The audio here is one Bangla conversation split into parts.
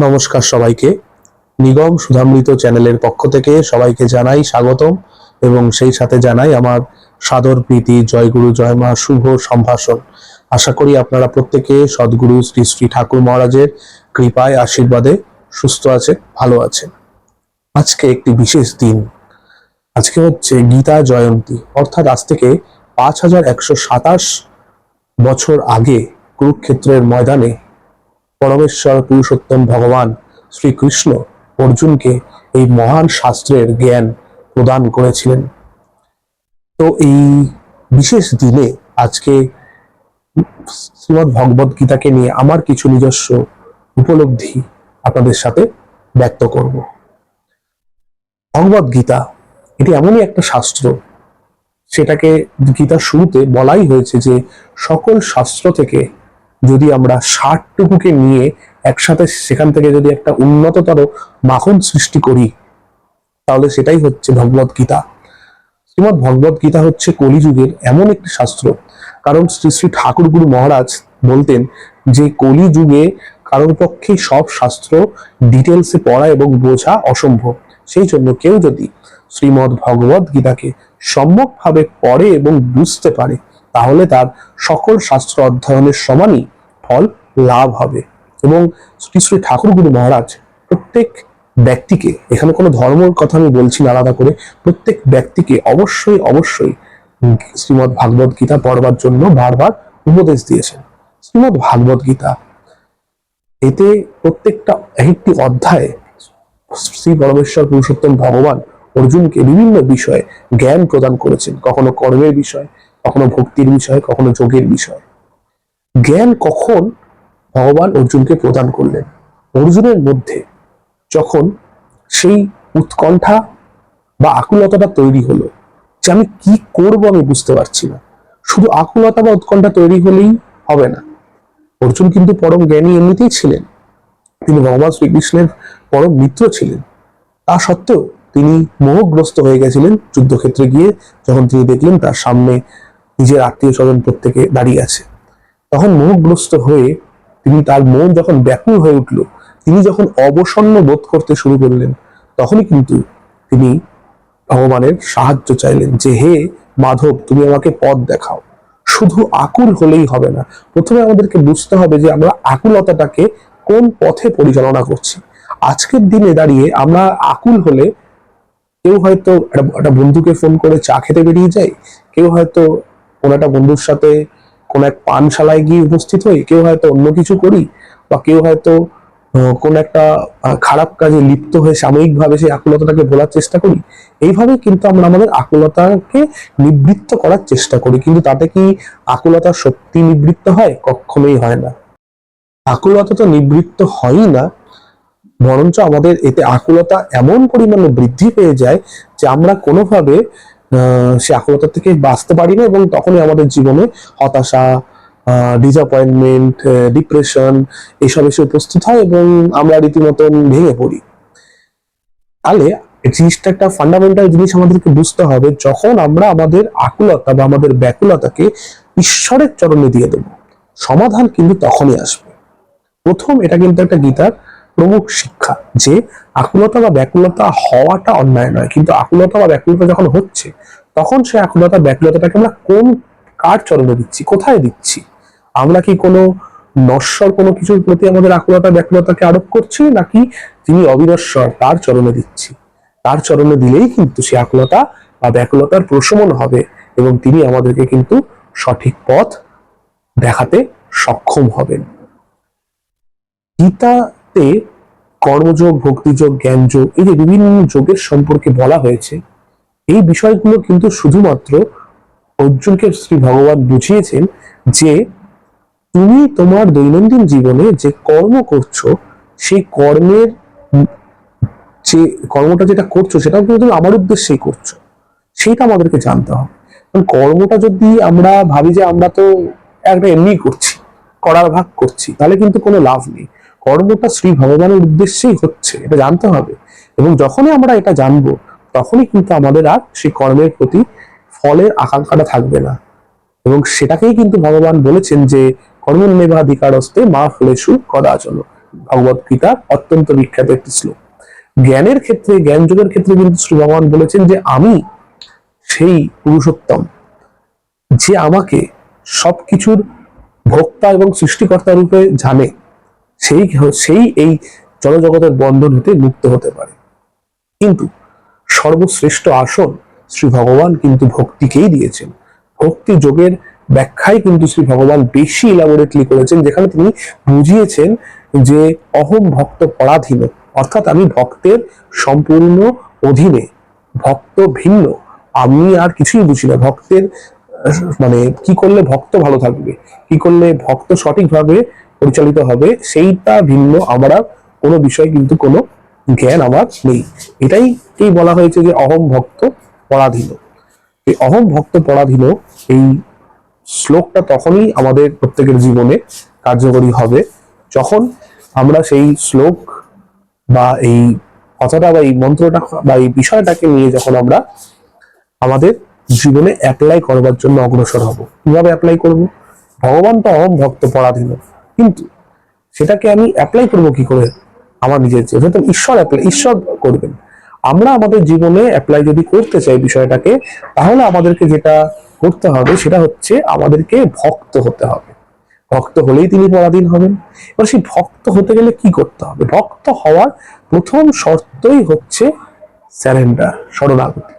নমস্কার সবাইকে। নিগম সুধামৃত চ্যানেলের পক্ষ থেকে সবাইকে জানাই স্বাগতম এবং সেই সাথে জানাই আমার সাদর প্রীতি, জয়গুরু, জয়মা, শুভ সম্ভাষণ। আশা করি আপনারা প্রত্যেকে সদ্গুরু শ্রী শ্রী ঠাকুর মহারাজের কৃপায়, আশীর্বাদে সুস্থ আছেন, ভালো আছেন। আজকে একটি বিশেষ দিন। আজকে হচ্ছে গীতা জয়ন্তী। অর্থাৎ আজ থেকে পাঁচ হাজার একশো সাতাশ বছর আগে কুরুক্ষেত্রের ময়দানে পরমেশ্বর পুরুষোত্তম ভগবান শ্রীকৃষ্ণ অর্জুনকে এই মহান শাস্ত্রের জ্ঞান প্রদান করেছিলেন। তো এই বিশেষ দিনে আজকে শ্রীমদ ভগবত গীতাকে নিয়ে আমার কিছু নিজস্ব উপলব্ধি আপনাদের সাথে ব্যক্ত করব। ভগবত গীতা এটি এমনই একটা শাস্ত্র, সেটাকে গীতা শুরুতে বলাই হয়েছে যে সকল শাস্ত্র থেকে যদি আমরা ষাটটুকুকে নিয়ে একসাথে সেখান থেকে যদি একটা উন্নততর মাখন সৃষ্টি করি, তাহলে সেটাই হচ্ছে ভগবত গীতা। শ্রীমদ ভগবত গীতা হচ্ছে কলিযুগের এমন একটি শাস্ত্র। কারণ শ্রী শ্রী ঠাকুর গুরু মহারাজ বলতেন যে কলিযুগে কারোর পক্ষে সব শাস্ত্র ডিটেলসে পড়া এবং বোঝা অসম্ভব। সেই জন্য কেউ যদি শ্রীমদ ভগবত গীতাকে সম্যকভাবে পড়ে এবং বুঝতে পারে তাহলে তার সকল শাস্ত্র অধ্যয়নের সমানই ফল লাভ হবে। এবং শ্রী শ্রী ঠাকুর গুরু মহারাজ প্রত্যেক ব্যক্তিকে, এখানে কোনো ধর্মের কথা আমি বলছি না আলাদা করে, প্রত্যেক ব্যক্তিকে অবশ্যই অবশ্যই শ্রীমদ ভাগবত গীতা পড়বার জন্য বারবার উপদেশ দিয়েছেন। শ্রীমদ ভাগবত গীতা, এতে প্রত্যেকটা একটি অধ্যায়ে শ্রী পরমেশ্বর পুরুষোত্তম ভগবান অর্জুনকে বিভিন্ন বিষয়ে জ্ঞান প্রদান করেছেন, কখনো কর্মের বিষয় কখনো ভক্তির বিষয়, কখনো যোগের বিষয়। জ্ঞান কখন ভগবান অর্জুনকে প্রদান করলেন? অর্জুনের মধ্যে যখন সেই উৎকণ্ঠা বা আকুলতাটা তৈরি হলো, যে আমি কি করব আমি বুঝতে পারছি না। শুধু আকুলতা বা উৎকণ্ঠা তৈরি হলেই হবে না। অর্জুন কিন্তু পরম জ্ঞানী এমনিতেই ছিলেন। তিনি ভগবান শ্রীকৃষ্ণের পরম মিত্র ছিলেন। তা সত্ত্বেও তিনি মোহগ্রস্ত হয়ে গেছিলেন যুদ্ধক্ষেত্রে গিয়ে, যখন তিনি দেখলেন তার সামনে নিজের আত্মীয় স্বজন প্রত্যেকে দাঁড়িয়ে আছে। তখন মোহগ্রস্ত হয়ে তিনি তার মন যখন ব্যাকুল হয়ে উঠল, তিনি যখন অবসন্ন বোধ করতে শুরু করলেন, তখনই কিন্তু তিনি ভগবানের সাহায্য চাইলেন যে, হে মাধব, তুমি আমাকে পথ দেখাও। শুধু আকুল হলেই হবে না। প্রথমে আমাদেরকে বুঝতে হবে যে, আমরা আকুলতাটাকে কোন পথে পরিচালনা করছি। আজকের দিনে দাঁড়িয়ে আমরা আকুল হলে কেউ হয়তো একটা- বন্ধুকে ফোন করে চা খেতে বেরিয়ে যায়, কেউ হয়তো কোনো একটা বন্ধুর সাথে কোনো এক পানশালায় গিয়ে উপস্থিত হই, কেউ হয়তো অন্য কিছু করি বা কেউ হয়তো কোনো একটা খারাপ কাজে লিপ্ত হয়ে সাময়িকভাবে সেই আকুলতাটাকে ভোলার চেষ্টা করি এইভাবে কিন্তু আমরা আমাদের আকুলতাকে নিবৃত্ত করার চেষ্টা করি। কিন্তু তাতে কি আকুলতা সত্যি নিবৃত্ত হয়? কখনোই হয় না। আকুলতা তো নিবৃত্ত হয়ই না, বরঞ্চ আমাদের এতে আকুলতা এমন পরিমাণে বৃদ্ধি পেয়ে যায় যে আমরা কোনোভাবে সে আকুলতা থেকে বাঁচতে পারি না এবং তখনই আমাদের জীবনে হতাশা ডিসঅ্যাপয়েন্টমেন্ট ডিপ্রেশন এসব এসে উপস্থিত হয় এবং আমরা রীতিমতন ভেঙে পড়ি। তাহলে জিনিসটা একটা ফান্ডামেন্টাল জিনিস আমাদেরকে বুঝতে হবে, যখন আমরা আমাদের আকুলতা বা আমাদের ব্যাকুলতাকে ঈশ্বরের চরণে দিয়ে দেব, সমাধান কিন্তু তখনই আসবে। প্রথম এটা কিন্তু একটা গীতার প্রমুখ শিক্ষা যে আকুলতা বা ব্যাকুলতা হওয়াটা অন্যায় নয়। কিন্তু আকুলতা বা ব্যাকুলতা যখন হচ্ছে, তখন সে আকুলতা, ব্যাকুলতাটাকে আমরা কোন কার চরণে দিচ্ছি? কোথায় দিচ্ছি? আমরা কি কোনো নশ্বর, কোনো কিছুর প্রতি আমাদের আকুলতা, ব্যাকুলতাকে আরোপ করছি, নাকি যিনি অবিনশ্বর তার চরণে দিচ্ছি? তার চরণে দিলেই কিন্তু সে আকুলতা বা ব্যাকুলতার প্রশমন হবে এবং তিনি আমাদেরকে কিন্তু সঠিক পথ দেখাতে সক্ষম হবেন। গীতাতে কর্মযোগ, ভক্তিযোগ, জ্ঞানযোগ এই যে বিভিন্ন যোগের সম্পর্কে বলা হয়েছে, এই বিষয়গুলো কিন্তু শুধুমাত্র অর্জুনকে শ্রী ভগবান বুঝিয়েছেন যে তুমি তোমার দৈনন্দিন জীবনে যে কর্ম করছ, সেই কর্মের যে কর্মটা যেটা করছ সেটা কিন্তু তুমি আমার উদ্দেশ্যেই করছ। সেইটা আমাদেরকে জানতে হবে। কারণ কর্মটা যদি আমরা ভাবি যে আমরা তো একটা এমনি করছি, করার ভাগ করছি, তাহলে কিন্তু কোনো লাভ নেই। কর্মটা শ্রী ভগবানের উদ্দেশ্যেই হচ্ছে, এটা জানতে হবে। এবং যখনই আমরা এটা জানব, তখনই কিন্তু আমাদের আর সেই কর্মের প্রতি ফলের আকাঙ্ক্ষাটা থাকবে না। এবং সেটাকেই কিন্তু ভগবান বলেছেন যে কর্মণ্যেবাধিকারস্তে মা ফলেশু কদাচন। ভগবত গীতার অত্যন্ত বিখ্যাত একটি শ্লোক। জ্ঞানের ক্ষেত্রে, জ্ঞান যোগের ক্ষেত্রে কিন্তু শ্রী ভগবান বলেছেন যে, আমি সেই পুরুষোত্তম, যে আমাকে সবকিছুর ভোক্তা এবং সৃষ্টিকর্তা রূপে জানে। সেই সেই এই জড়জগতের বন্ধন হতে মুক্ত হতে পারে। কিন্তু সর্বশ্রেষ্ঠ আসন শ্রী ভগবান কিন্তু ভক্তিকেই দিয়েছেন। ভক্তি যোগের ব্যাখ্যায় কিন্তু শ্রী ভগবান বেশি ইলাবোরেটলি করেছেন, যেখানে তিনি বুঝিয়েছেন যে অহম ভক্ত পরাধীন, অর্থাৎ আমি ভক্তের সম্পূর্ণ অধীনে, ভক্ত ভিন্ন, আমি আর কিছুই বুঝি না। ভক্তের মানে কি করলে ভক্ত ভালো থাকবে? কি করলে ভক্ত সঠিকভাবে পরিচালিত হবে, সেইটা ভিন্ন, আমরা কোনো বিষয় কিন্তু কোনো জ্ঞান আমার নেই। এটাই এই বলা হয়েছে যে অহম ভক্ত পরাধীন। এই অহম ভক্ত পরাধীন এই শ্লোকটা তখনই আমাদের প্রত্যেকের জীবনে কার্যকরী হবে, যখন আমরা সেই শ্লোক বা এই কথাটা বা এই মন্ত্রটা বা এই বিষয়টাকে নিয়ে যখন আমরা আমাদের জীবনে অ্যাপ্লাই করবার জন্য অগ্রসর হব। কীভাবে অ্যাপ্লাই করব? ভগবান তো অহম ভক্ত পরাধীন। কিন্তু সেটাকে আমি অ্যাপ্লাই করব কি করে? আমার নিজের তো ঈশ্বর অ্যাপ্লাই ঈশ্বর করবেন। আমরা আমাদের জীবনে অ্যাপ্লাই যদি করতে চাই বিষয়টাকে, তাহলে আমাদেরকে যেটা করতে হবে সেটা হচ্ছে আমাদেরকে ভক্ত হতে হবে। ভক্ত হলেই তিনি পরাধীন হবেন। এবার সেই ভক্ত হতে গেলে কি করতে হবে? ভক্ত হওয়ার প্রথম শর্তই হচ্ছে স্যারেন্ডার শরণাগতি।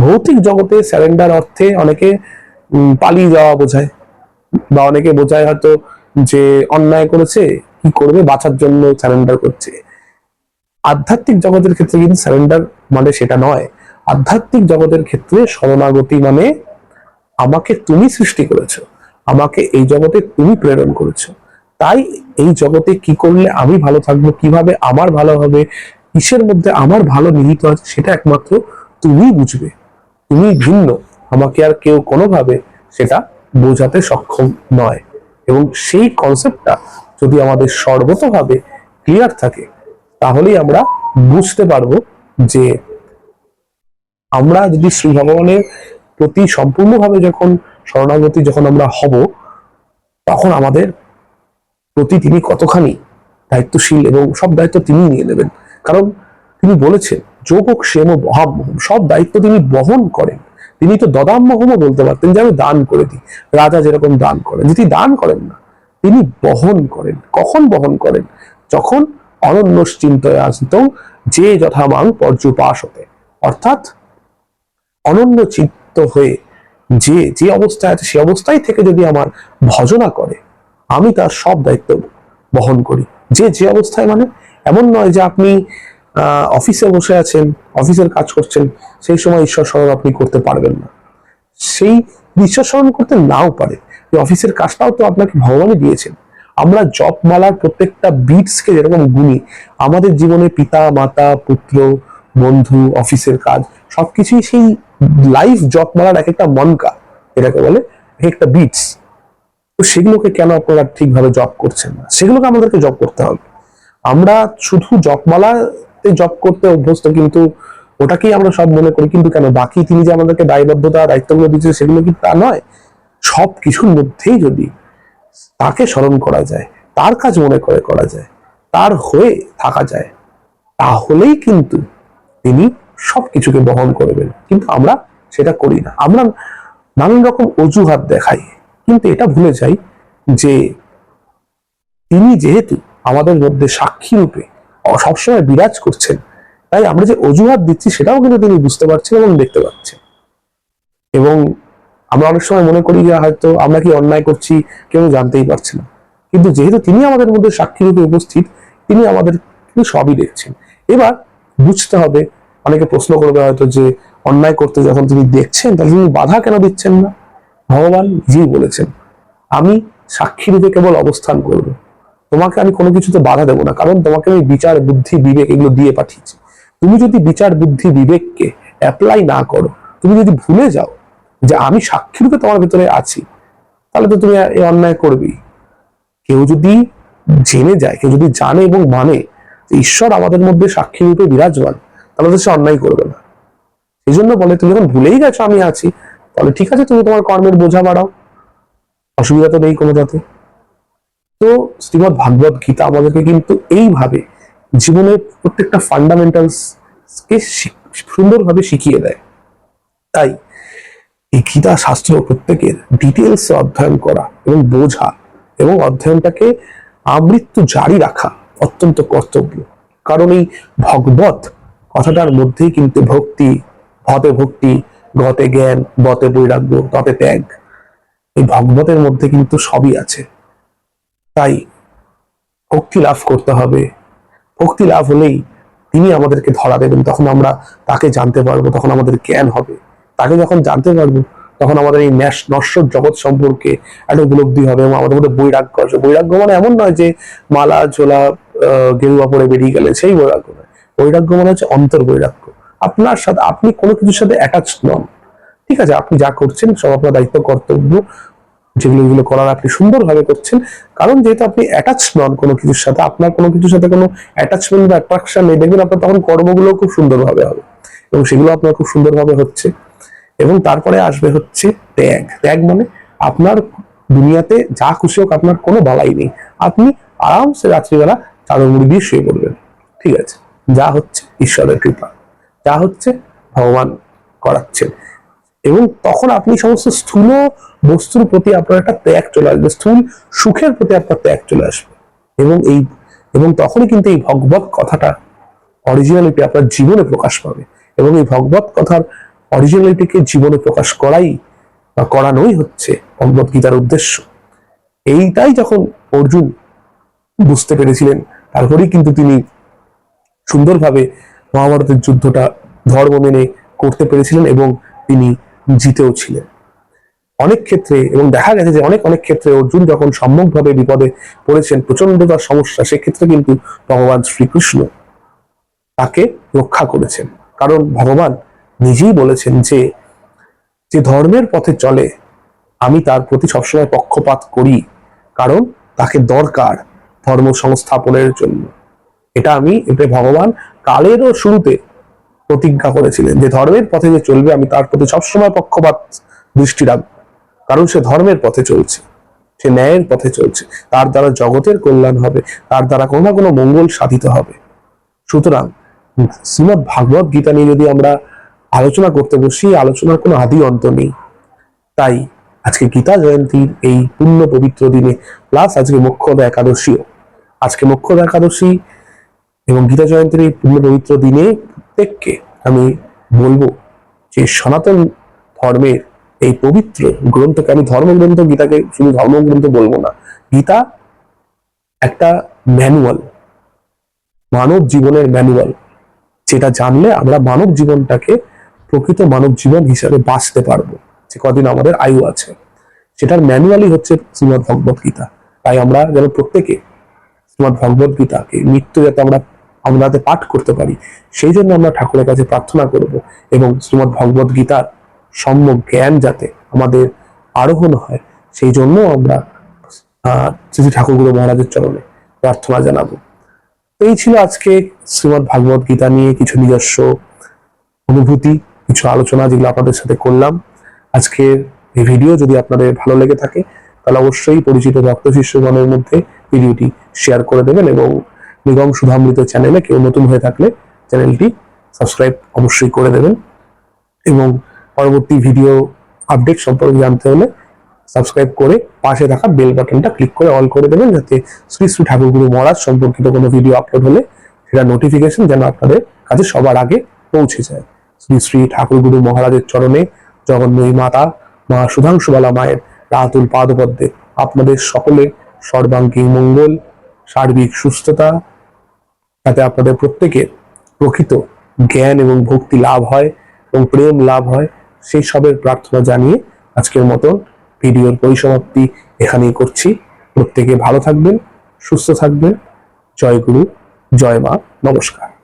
ভৌতিক জগতে স্যারেন্ডার অর্থে অনেকে পালিয়ে যাওয়া বোঝায়। বা অনেকে বোঝায় হয়তো যে অন্যায় করেছে, কি করবে, বাঁচার জন্য স্যারেন্ডার করছে। আধ্যাত্মিক জগতের ক্ষেত্রে কিন্তু স্যারেন্ডার মানে সেটা নয়। আধ্যাত্মিক জগতের ক্ষেত্রে শরণাগতি মানে আমাকে তুমি সৃষ্টি করেছ, আমাকে এই জগতে তুমি প্রেরণ করেছ। তাই এই জগতে কি করলে আমি ভালো থাকব, কীভাবে আমার ভালো হবে, কিসের মধ্যে আমার ভালো নিহিত আছে, সেটা একমাত্র তুমি বুঝবে। তুমি ভিন্ন, আমাকে আর কেউ কোনোভাবে সেটা বোঝাতে সক্ষম নয়। এবং সেই কনসেপ্টটা যদি আমাদের সর্বতভাবে ক্লিয়ার থাকে, তাহলেই আমরা বুঝতে পারব যে আমরা যদি শ্রী ভগবানের প্রতি সম্পূর্ণভাবে যখন শরণাগতি যখন আমরা হব, তখন আমাদের প্রতি তিনি কতখানি দায়িত্বশীল এবং সব দায়িত্ব তিনি নিয়ে নেবেন। কারণ তিনি বলেছেন যোগ ক্ষেম মহামহম সব দায়িত্ব তিনি বহন করেন। তিনি তো দদাম্মহমও বলতে পারতেন যে আমি দান করে দিই। রাজা যেরকম দান করেন, যদি দান করেন না, তিনি বহন করেন। কখন বহন করেন? যখন অনন্য চিন্তয় আসত যে যথামাং পর্যুপাস হতে অর্থাৎ অনন্য চিত্ত হয়ে যে যে অবস্থায় আছে, সে অবস্থায় থেকে যদি আমার ভজনা করে, আমি তার সব দায়িত্ব বহন করি। যে যে অবস্থায় মানে এমন নয় যে আপনি অফিসে বসে আছেন অফিসের কাজ করছেন, সেই সময় ঈশ্বর স্মরণ আপনি করতে পারবেন না। সেই ঈশ্বর স্মরণ করতে নাও পারে। এই অফিসের কাজটাও তো আপনাকে ভগবানই দিয়েছেন। আমরা জপমালার প্রত্যেকটা বিটসকে যেরকম গুনি, আমাদের জীবনে পিতা, মাতা, পুত্র, বন্ধু অফিসের কাজ, সবকিছুই সেই লাইফ জপমালার এক একটা মনকা, এটাকে বলে এক একটা বিটস তো সেগুলোকে কেন আপনারা ঠিকভাবে জব করছেন না? সেগুলোকে আমাদেরকে জব করতে হবে। আমরা শুধু জপমালাতে জব করতে অভ্যস্ত, কিন্তু ওটাকেই আমরা সব মনে করি, কিন্তু কেন? বাকি তিনি যে আমাদেরকে দায়বদ্ধতা, দায়িত্বগুলো দিচ্ছে সেগুলো কিন্তু তা নয়? সব কিছুর মধ্যেই যদি তাকে স্মরণ করা যায়, তার কাজ মনে করে করা যায়, তার হয়ে থাকা যায়, তাহলেই কিন্তু তিনি সবকিছুকে বহন করবেন। কিন্তু আমরা সেটা করি না। আমরা নানান রকম অজুহাত দেখাই, কিন্তু এটা ভুলে যাই যে তিনি যেহেতু আমাদের মধ্যে সাক্ষী রূপে সবসময় বিরাজ করছেন। তাই আমরা যে অজুহাত দিচ্ছি সেটাও কিন্তু তিনি বুঝতে পারছেন এবং দেখতে পাচ্ছেন। এবং আমরা অনেক সময় মনে করি যে হয়তো আমরা কি অন্যায় করছি, কেউ জানতেই পারছে না। কিন্তু যেহেতু তিনি আমাদের মধ্যে সাক্ষী রূপে উপস্থিত, তিনি আমাদের সবই দেখছেন। এবার বুঝতে হবে, অনেকে প্রশ্ন করবে হয়তো যে অন্যায় করতে যখন তিনি দেখছেন, তাহলে তিনি বাধা কেন দিচ্ছেন না? ভগবান নিজেই বলেছেন। আমি সাক্ষী রূপে কেবল অবস্থান করব। তোমাকে আমি কোনো কিছুতে বাধা দেবো না, কারণ তোমাকে আমি বিচার, বুদ্ধি, বিবেক এগুলো দিয়ে পাঠিয়েছি। তুমি যদি বিচার, বুদ্ধি, বিবেককে অ্যাপ্লাই না করো, তুমি যদি ভুলে যাও যে আমি সাক্ষীরূপে তোমার ভিতরে আছি, তাহলে তো তুমি এই অন্যায় করবেই। কেউ যদি জেনে যায়, কেউ যদি জানে এবং মানে ঈশ্বর আমাদের মধ্যে সাক্ষী রূপে বিরাজমান, তাহলে তো সে অন্যায় করবে না। এই জন্য বলে, তুমি যখন ভুলেই গেছো, আমি আছি, তাহলে ঠিক আছে, তুমি তোমার কর্মের বোঝা বাড়াও। অসুবিধা তো নেই কোনো যাতে। তো শ্রীমদ ভাগবত গীতা আমাদেরকে কিন্তু এইভাবে জীবনের প্রত্যেকটা ফান্ডামেন্টালস কে শিখ- সুন্দরভাবে শিখিয়ে দেয়। তাই এই গীতা শাস্ত্র প্রত্যেকের ডিটেলস অধ্যয়ন করা এবং বোঝা এবং অধ্যয়নটাকে আমৃত্যু জারি রাখা অত্যন্ত কর্তব্য। কারণ এই ভগবত কথাটার মধ্যেই কিন্তু ভক্তি, ভতে ভক্তি, গতে জ্ঞান, বতে বৈরাগ্য, ততে ত্যাগ এই ভগবতের মধ্যে কিন্তু সবই আছে। তাই ভক্তি লাভ করতে হবে। ভক্তি লাভ হলেই তিনি আমাদেরকে ধরা দেবেন, তখন আমরা তাকে জানতে পারব, তখন আমাদের জ্ঞান হবে। তাকে যখন জানতে পারব, তখন আমাদের এই ন্যাস, নশ্বর জগৎ সম্পর্কে একটা উপলব্ধি হবে এবং আমাদের মধ্যে বৈরাগ্য আসবে। বৈরাগ্য মানে এমন নয় যে মালা, ঝোলা গেরুয়া পরে বেরিয়ে গেলে সেই বৈরাগ্য নয়। বৈরাগ্য মানে হচ্ছে অন্তর বৈরাগ্য। আপনার সাথে, আপনি কোনো কিছুর সাথে অ্যাটাচ নন। ঠিক আছে, আপনি যা করছেন সব আপনার দায়িত্ব, কর্তব্য। যেগুলো যেগুলো করার আপনি সুন্দরভাবে করছেন। কারণ যেহেতু আপনি অ্যাটাচ নন কোনো কিছুর সাথে, আপনার কোনো কিছুর সাথে কোনো অ্যাটাচমেন্ট বা অ্যাট্রাকশন নেই, দেখবেন আপনার তখন কর্মগুলো খুব সুন্দরভাবে হবে এবং সেগুলো আপনার খুব সুন্দরভাবে হচ্ছে। এবং তারপরে আসবে হচ্ছে ত্যাগ। ত্যাগ মানে আপনার দুনিয়াতে যা খুশি হোক আপনার কোনো বালাই নেই। আপনি আরামসে রাত্রিবেলা চাদর মুড়ি দিয়ে শুয়ে পড়বেন। ঠিক আছে? যা হচ্ছে ঈশ্বরের কৃপা। যা হচ্ছে ভগবান করাচ্ছেন। এবং তখন আপনি সমস্ত স্থূল বস্তুর প্রতি আপনার একটা ত্যাগ চলে আসবে, স্থূল সুখের প্রতি আপনার ত্যাগ চলে আসবে। এবং এই, এবং তখনই কিন্তু এই ভগবত কথাটা অরিজিনালিটি আপনার জীবনে প্রকাশ পাবে। এবং এই ভগবত কথার অরিজিনালিটিকে জীবনে প্রকাশ করাই বা করানোই হচ্ছে ভগবত গীতার উদ্দেশ্য। এইটাই যখন অর্জুন বুঝতে পেরেছিলেন, তারপরেই কিন্তু তিনি সুন্দরভাবে মহাভারতের যুদ্ধটা ধর্ম মেনে করতে পেরেছিলেন এবং তিনি জিতেও ছিলেন। অনেক ক্ষেত্রে এবং দেখা গেছে যে অনেক অনেক ক্ষেত্রে অর্জুন যখন সম্মুখভাবে বিপদে পড়েছেন প্রচণ্ড তার সমস্যা, সেক্ষেত্রে কিন্তু ভগবান শ্রীকৃষ্ণ তাকে রক্ষা করেছেন। কারণ ভগবান নিজেই বলেছেন যে যে ধর্মের পথে চলে, আমি তার প্রতি সবসময় পক্ষপাত করি, কারণ তাকে দরকার ধর্ম সংস্থাপনের জন্য। এটা আমি, এটা ভগবান কালেরও শুরুতে প্রতিজ্ঞা করেছিলেন যে ধর্মের পথে যে চলবে, আমি তার প্রতি সবসময় পক্ষপাত দৃষ্টি রাখব। কারণ সে ধর্মের পথে চলছে, সে ন্যায়ের পথে চলছে। তার দ্বারা জগতের কল্যাণ হবে, তার দ্বারা কোনো না কোনো মঙ্গল সাধিত হবে। সুতরাং শ্রীমদ ভাগবত গীতা নিয়ে যদি আমরা আলোচনা করতে বসি আলোচনার কোনো আদি অন্ত নেই। তাই আজকে গীতা জয়ন্তীর এই পূর্ণ পবিত্র দিনে প্লাস আজকে মোক্ষদা একাদশীও। আজকে মোক্ষদা একাদশী এবং গীতা জয়ন্তীর এই পূর্ণ পবিত্র দিনে প্রত্যেককে আমি বলব যে সনাতন ধর্মের এই পবিত্র গ্রন্থকে, আমি ধর্মগ্রন্থ, গীতাকে শুধু ধর্মগ্রন্থ বলব না। গীতা একটা ম্যানুয়াল মানব জীবনের ম্যানুয়াল যেটা জানলে আমরা মানব জীবনটাকে প্রকৃত মানব জীবন হিসাবে বাঁচতে পারব। যে কদিন আমাদের আয়ু আছে। সেটার ম্যানুয়ালই হচ্ছে শ্রীমদ ভগবত গীতা। তাই আমরা যেন প্রত্যেকে শ্রীমদ ভগবত গীতাকে মৃত্যু যাতে আমরা আমরা যাতে পাঠ করতে পারি। সেই জন্য আমরা ঠাকুরের কাছে প্রার্থনা করব এবং শ্রীমদ ভগবত গীতার সম্যক জ্ঞান যাতে আমাদের আরোহণ হয়, সেই জন্য আমরা শ্রী ঠাকুরগুরু মহারাজের চরণে প্রার্থনা জানাব। এই ছিল আজকে শ্রীমদ ভাগবত গীতা নিয়ে কিছু নিজস্ব অনুভূতি, কিছু আলোচনা যেগুলো আপনাদের সাথে করলাম। আজকের এই ভিডিও যদি আপনাদের ভালো লেগে থাকে, তাহলে অবশ্যই পরিচিত ভক্ত শিষ্যগণের মধ্যে ভিডিওটি শেয়ার করে দেবেন এবং নিগম সুধামৃত চ্যানেলে কেউ নতুন হয়ে থাকলে চ্যানেলটি সাবস্ক্রাইব অবশ্যই করে দেবেন এবং পরবর্তী ভিডিও আপডেট সম্পর্কে জানতে হলে সাবস্ক্রাইব করে পাশে থাকা বেল বাটনটা ক্লিক করে অল করে দেবেন যাতে শ্রী শ্রী ঠাকুরগুরু মহারাজ সম্পর্কিত কোনো ভিডিও আপলোড হলে সেটা নোটিফিকেশন যেন আপনাদের কাছে সবার আগে পৌঁছে যায়। শ্রী শ্রী ঠাকুরগুরু মহারাজের চরণে জগন্ময়ী মাতা, মা সুধাংশুবালা মায়ের রাতুল পাদপদ্মে আপনাদের সকলের সর্বাঙ্গীন মঙ্গল, সার্বিক সুস্থতা যাতে আপনাদের প্রত্যেকের প্রকৃত জ্ঞান এবং ভক্তি লাভ হয় এবং প্রেম লাভ হয়। সেই সবের প্রার্থনা জানিয়ে আজকের মতন ভিডিওর পরিসমাপ্তি এখানেই করছি। প্রত্যেকে ভালো থাকবেন, সুস্থ থাকবেন। জয় গুরু, জয় মা, নমস্কার।